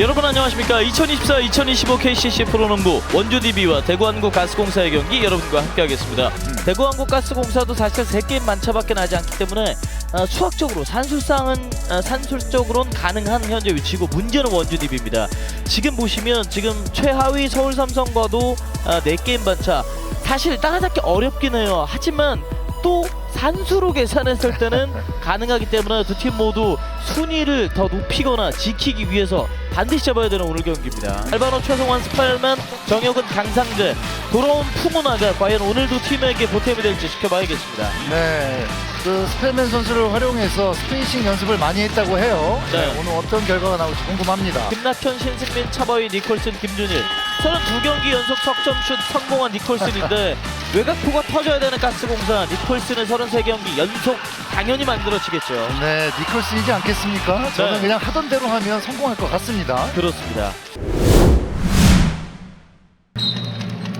여러분 안녕하십니까? 2024-2025 KCC 프로농구 원주DB와 대구한국 가스공사의 경기 여러분과 함께하겠습니다. 대구한국 가스공사도 사실 3게임 만차밖에 나지 않기 때문에 어, 수학적으로 산술상은 어, 산술적으로는 가능한 현재 위치고 문제는 원주DB입니다. 지금 보시면 지금 최하위 서울삼성과도 어, 4게임 반차. 사실 따라잡기 어렵긴 해요. 하지만 또 산수로 계산했을 때는 가능하기 때문에 두 팀 모두 순위를 더 높이거나 지키기 위해서 반드시 잡아야 되는 오늘 경기입니다. 알바노 최성환 스파일맨 정혁은 강상재 돌아온 푸모나가 과연 오늘도 팀에게 보탬이 될지 지켜봐야겠습니다. 네, 그 스펠맨 선수를 활용해서 스페이싱 연습을 많이 했다고 해요. 네. 네, 오늘 어떤 결과가 나올지 궁금합니다. 김낙현, 신승민, 차바위, 니콜슨, 김준일 32경기 연속 석점슛 성공한 니콜슨인데 외곽포가 터져야 되는 가스공사 니콜슨은 33경기 연속 당연히 만들어지겠죠. 네, 니콜슨이지 않겠습니까? 저는 네. 그냥 하던 대로 하면 성공할 것 같습니다. 그렇습니다.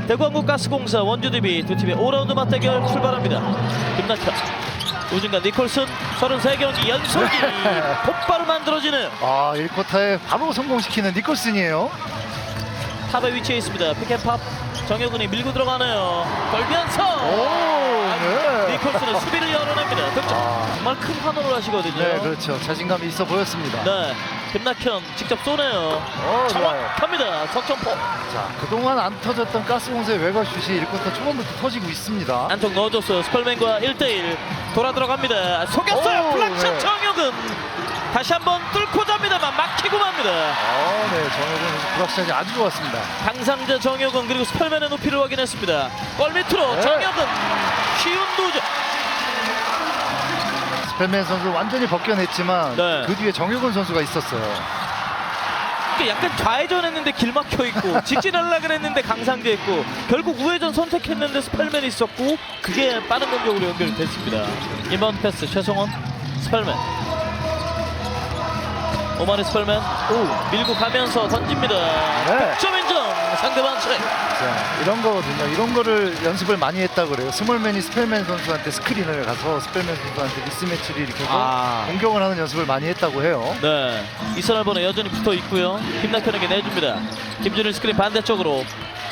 대구한국 가스공사 원주DB 두 팀의 5라운드 맞대결 출발합니다. 김낙현, 우중간 니콜슨 33경기 연속이 곧바로 만들어지는 아, 1쿼터에 바로 성공시키는 니콜슨이에요. 탑의 위치에 있습니다. 피켓팝 정혁은이 밀고 들어가네요. 걸면서 오, 네. 니콜슨은 수비를 열어냅니다. 득점. 아. 정말 큰 환호를 하시거든요. 네, 그렇죠. 자신감이 있어 보였습니다. 네, 김낙현 직접 쏘네요. 어. 정확합니다. 석점포. 자, 그동안 안 터졌던 가스공사의 외곽슛이 1쿼터 초반부터 터지고 있습니다. 안쪽 넣어줬어요. 스컬맨과 1대1 돌아 들어갑니다. 속였어요. 오, 블락샷 네. 정혁은 다시 한번 뚫고 잡니다만 막히고 맙니다. 아, 네, 정혁은 브락샷이 아주 좋았습니다. 강상재 정혁은 그리고 스펠맨의 높이를 확인했습니다. 골 밑으로 네. 정혁은 쉬운 도전. 스펠맨 선수 완전히 벗겨냈지만 네. 그 뒤에 정혁은 선수가 있었어요. 이게 약간 좌회전했는데 길 막혀 있고 직진하려 그랬는데 강상재 있고 결국 우회전 선택했는데 스펠맨이 있었고 그게 빠른 공격으로 연결됐습니다. 인바운드 패스 최성원 스펠맨 오마리 스펠맨 오 밀고 가면서 던집니다. 네. 득점 인정 상대방. 자, 이런 거거든요. 이런 거를 연습을 많이 했다 그래요. 스몰맨이 스펠맨 선수한테 스크린을 가서 스펠맨 선수한테 미스매치를 일으켜서 아. 공격을 하는 연습을 많이 했다고 해요. 네 이선할 번호 여전히 붙어 있고요. 김낙현에게 내줍니다. 김준일 스크린 반대쪽으로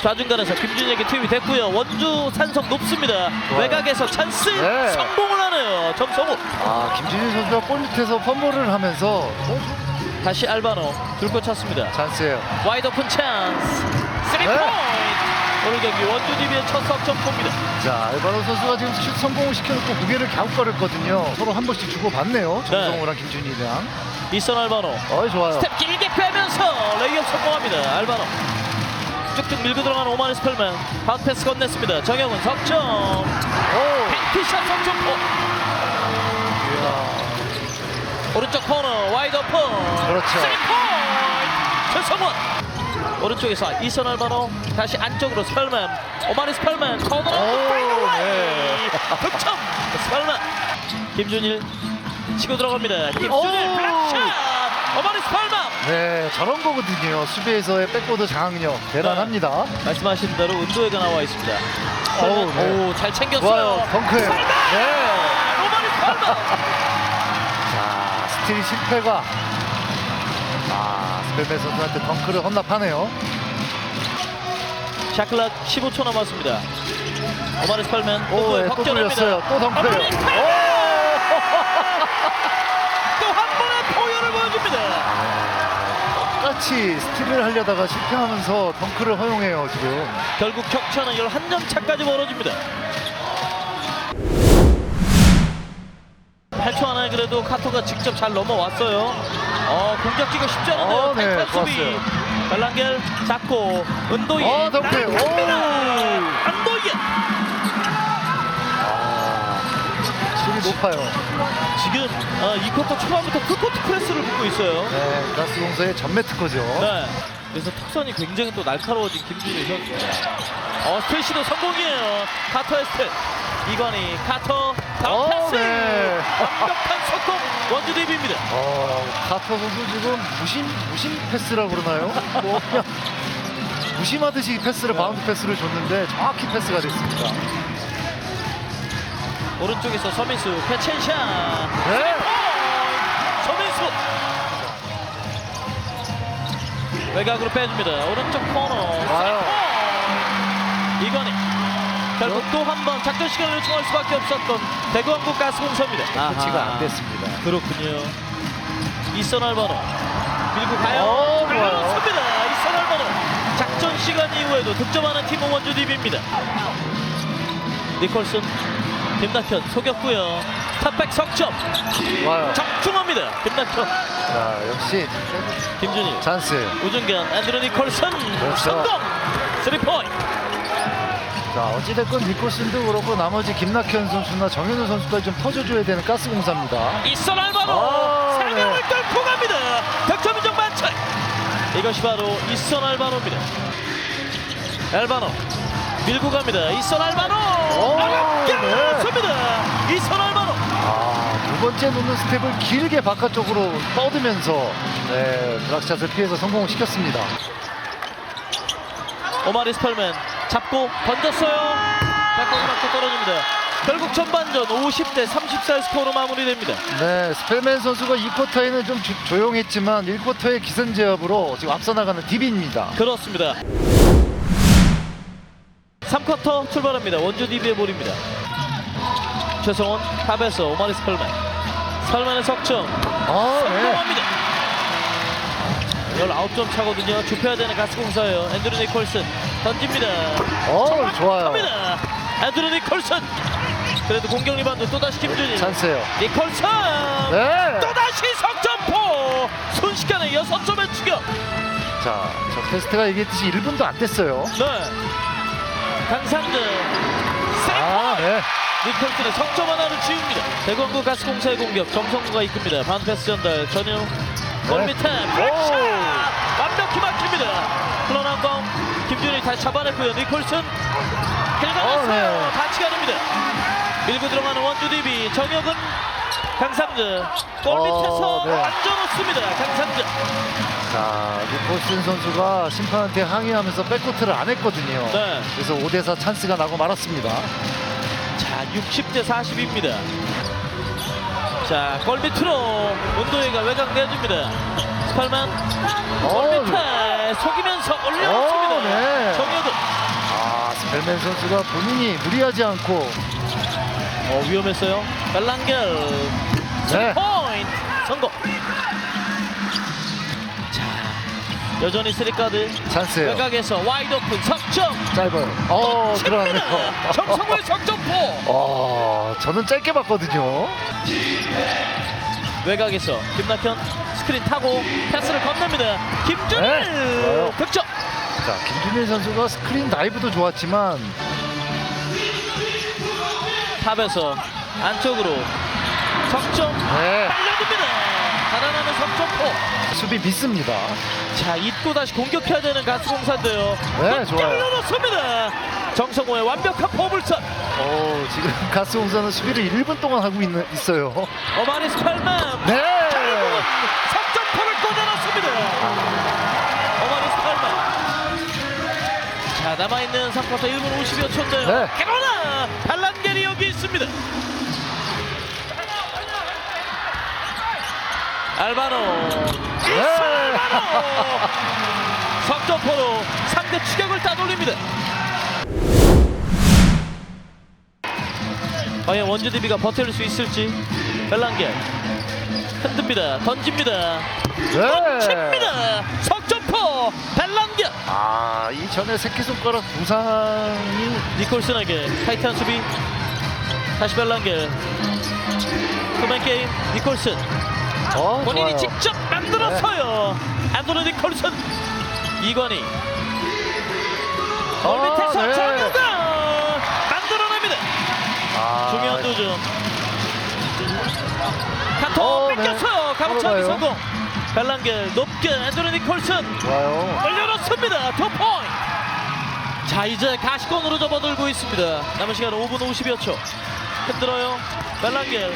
좌중간에서 김준일에게 투입이 됐고요. 원주 산성 높습니다. 좋아요. 외곽에서 찬스 네. 성공을 하네요. 점성우 아, 김진일 선수가 골 밑에서 펌볼을 하면서 어, 다시 알바노 들고 찼습니다. 찬스예요. 와이드 오픈 찬스 쓰리 네. 포인트 오늘 경기 원주 DB의 첫 석점포입니다. 자, 알바로 선수가 지금 슛 성공을 시켜놓고 무게를 갸웃거렸거든요. 서로 한 번씩 주고받네요. 정성우랑 김준일이랑. 이선 알바노 어이, 좋아요. 스텝 길게 빼면서 레이업 성공합니다. 알바노 쭉쭉 밀고 들어가는 오마르 스펠맨 바운드 패스 건넸습니다. 정영은 석점 오! 팬티샷 석점포. 오른쪽 코너 와이드 오픈 그렇죠. 쓰리 포인트 최성원 오른쪽에서 이선 알바노 다시 안쪽으로 스펠맨 오마리 스펠맨 코너 오, 네. 득점 스펠맨 김준일 치고 들어갑니다 김준일 오. 블락샷 오마리 스펠맨 네, 저런 거거든요. 수비에서의 백보드 장악력 대단합니다. 말씀하신 대로 은도회가 나와 있습니다 어우, 네. 오 잘 챙겼어요 좋아요. 덩크예요. 네. 오마리 스펠맨 자, 스틸 실패가 아, 스펠맨 선수한테 덩크를 헌납하네요. 샤클락 15초 남았습니다 오마리 스펠맨 오, 또 예, 또 돌렸어요. 또 덩크예요. 오마리 스펠맨 또한 번의 포효를 보여줍니다 똑같이 스틸을 하려다가 실패하면서 덩크를 허용해요, 지금. 결국 격차는 11점 차까지 벌어집니다. 8초 안에 그래도 카토가 직접 잘 넘어왔어요. 어, 공격기가 쉽지 않은데요. 어, 네, 팩 수비. 좋았어요. 벨랑겔 잡고 은도이 어. 날립니다. 오. 안도이 아, 실이 높아요. 지금 어, 이 쿼터 초반부터 풀코트 프레스를 붙고 있어요. 네, 가스 공사의 전매 특허죠. 네. 그래서 턱선이 굉장히 또 날카로워진 김준일 선수. 어, 스테이시도 성공이에요. 카터의 스텝. 이관희, 카터, 다운 어, 패스. 네. 완벽한 속공 원주 데뷔입니다. 어, 카터 선수 지금 무심 무심 패스라고 그러나요? 뭐 그냥 무심하듯이 패스를 네. 바운드 패스를 줬는데 정확히 패스가 됐습니다. 오른쪽에서 서민수 캐첸샷. 네. 서민수. 외곽으로 빼줍니다. 오른쪽 코너. 와요. 이관희. 결국 또 한 번 작전 시간을 요청할 수밖에 없었던 대구한국 가스공사입니다. 터치가 아하. 안 됐습니다. 그렇군요. 이선 알바노 밀고 가요. 어, 좋아요. 습니다 이선 알바노 작전 시간 이후에도 득점하는 팀은 원주 DB입니다. 니콜슨 김낙현 속였고요. 스탑백 석점 좋아요. 적중합니다. 김낙현 자, 역시 김준일 찬스. 우중견 앤드루 니콜슨 그렇죠. 성공 3포인트 자, 어찌됐건 니콜슨도 그렇고 나머지 김낙현 선수나 정현우 선수까지 좀 터져줘야 되는 가스공사입니다. 이선 알바노 아, 세 명을 네. 뚫고 갑니다. 득점 인정 만점. 이것이 바로 이선 알바노입니다. 알바노 밀고 갑니다. 이선 알바노 오, 어렵게 네. 나왔습니다. 이선 알바노 아, 두 번째 놓는 스텝을 길게 바깥쪽으로 뻗으면서 네, 드락샷을 피해서 성공을 시켰습니다. 오마리 스펄맨 잡고 던졌어요. 백공을 맞고 떨어집니다. 결국 전반전 50대 34의 스코어로 마무리됩니다. 네, 스펠맨 선수가 2쿼터에는 좀 조, 조용했지만 1쿼터의 기선제압으로 지금 앞서 나가는 DB입니다. 그렇습니다. 3쿼터 출발합니다. 원주 DB의 볼입니다. 최성원 탑에서 오마리 스펄맨. 스펄맨의 석점 아, 네. 성공합니다. 19점 차거든요. 좁혀야 되는 가스공사예요. 앤드루 니콜슨 던집니다. 어, 좋아요. 합니다. 앤드루 니콜슨. 그래도 공격 리바운드 또다시 김준일. 찬스예요. 니콜슨. 네. 또다시 석점포. 순식간에 6점의 추격. 자, 저 테스트가 얘기했듯이 1분도 안 됐어요. 네. 강상준. 아. 네. 니콜슨의 석점 하나를 지웁니다. 대광구 가스공사의 공격 정성구가 이끕니다. 반패스 전달 전용 골 네. 밑에 블랙샷 완벽히 막 다시 잡아냈고요. 니콜슨 긁어냈어요. 어, 네. 반칙 아닙니다. 밀고 들어가는 원주 DB 정혁은 강상준 골 어, 밑에서 네. 완전 웃습니다. 강상준 자, 니콜슨 선수가 심판한테 항의하면서 백코트를 안 했거든요. 네. 그래서 5대4 찬스가 나고 말았습니다. 자 60대 40입니다. 자 골 밑으로 운도희가 외곽 내줍니다. 스팔만 어, 골밑에 속이 아, 스펠맨 선수가 본인이 무리하지 않고 어, 위험했어요. 벨랑겔 네. 포인트 성공. 자 여전히 쓰리카드 찬스예요. 외곽에서 와이드 오픈 석점 짧아요. 어, 들어가네요. 칩니다. 정성호의 석점포 어, 저는 짧게 봤거든요. 외곽에서 김낙현 스크린 타고 패스를 건넵니다. 김준일 네, 자, 김준일 선수가 스크린 다이브도 좋았지만 탑에서 안쪽으로 석점 네, 달려듭니다. 달아나는 석점포. 수비 미스입니다. 자, 잊고 다시 공격해야 되는 가스공사인데요. 네, 좋아요. 열려놓습니다. 정성호의 완벽한 포물선. 어, 지금 가스공사는 수비를 1분 동안 하고 있는, 있어요. 어마리 스팔만. 네. 결국은 석점포를 꽂아놨습니다. 자, 남아있는 3쿼터 1분 50여 초인데요. 네. 그러나 발란겔이 여기 있습니다. 알바노. 네. 알바노. 석점포로 상대 추격을 따돌립니다. 과연 원주 DB가 버틸 수 있을지 벨랑겔 흔듭니다 던집니다 네. 칩니다 석점포 벨랑겔 아, 이 전에 새끼손가락 부상이 니콜슨에게 타이트한 수비. 다시 벨랑겔 투맨 게임 니콜슨. 어, 본인이 좋아요. 직접 만들었어요. 앤드로 니콜슨. 이관희. 골 아, 밑에서 네. 정유가 만들어냅니다. 아, 중요한 도전. 카톡 어, 네. 뺏겼어 벨랑겔 높게 앤드로 니콜슨 좋아요. 올려놓습니다. 투 포인트. 자 이제 가시권으로 접어들고 있습니다. 남은 시간 5분 50여 초. 흔들어요. 벨랑겔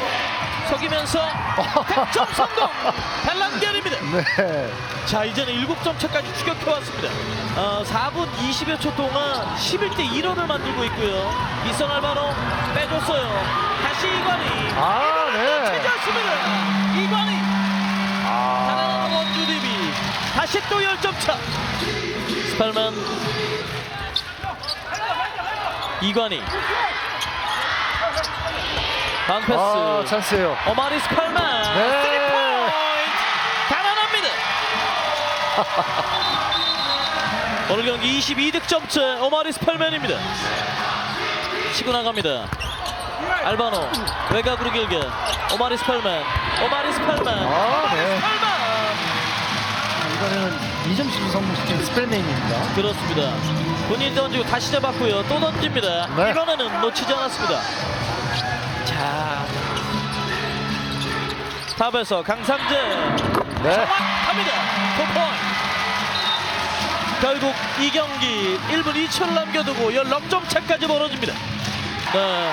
속이면서 득점 성공. 벨랑겔입니다. 네. 자 이제는 7점 차까지 추격해 왔습니다. 어, 4분 20여 초 동안 11대 1호를 만들고 있고요. 이선 알바노 빼줬어요. 다시 이관희. 아, 네. 찾았습니다. 이관희. 다시 또 10점 차. 스팔만. 이관희. 방패스. 아 찬스예요. 어마리 스팔만. 네. 3포인트. 가난합니다. 오늘 경기 22득점째 오마리 스팔만입니다. 치고 나갑니다. 알바노. 외곽으로 길게. 오마리 스팔만 오마리 스팔만 아 네. 스팔만 이번에는 2점씩 성공시킨 스펠맨입니다. 그렇습니다 본인 던지고 다시 잡았고요 또 던집니다 네. 이번에는 놓치지 않았습니다 자 탑에서 강상재 네. 정확합니다. 포포인트. 결국 이 경기 1분 2초를 남겨두고 16점 차까지 벌어집니다. 네.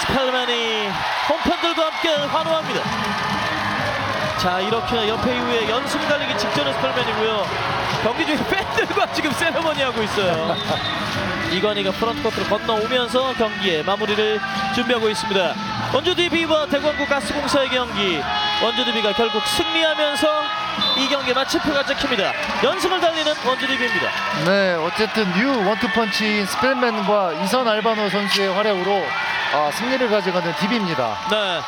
스팔맨이 홈팬들과 함께 환호합니다. 자 이렇게 연패 이후에 연승 달리기 직전의 스팔맨이고요. 경기 중에 팬들과 지금 세레머니 하고 있어요. 이관희가 프런트코트로 건너오면서 경기의 마무리를 준비하고 있습니다. 원주DB와 대구항구 가스공사의 경기 원주DB가 결국 승리하면서 이 경기 마침표가 찍힙니다. 연승을 달리는 원주DB입니다. 네, 어쨌든 뉴 원투펀치인 스펠맨과 이선 알바노 선수의 활약으로 아, 승리를 가져가는 DB입니다. 네,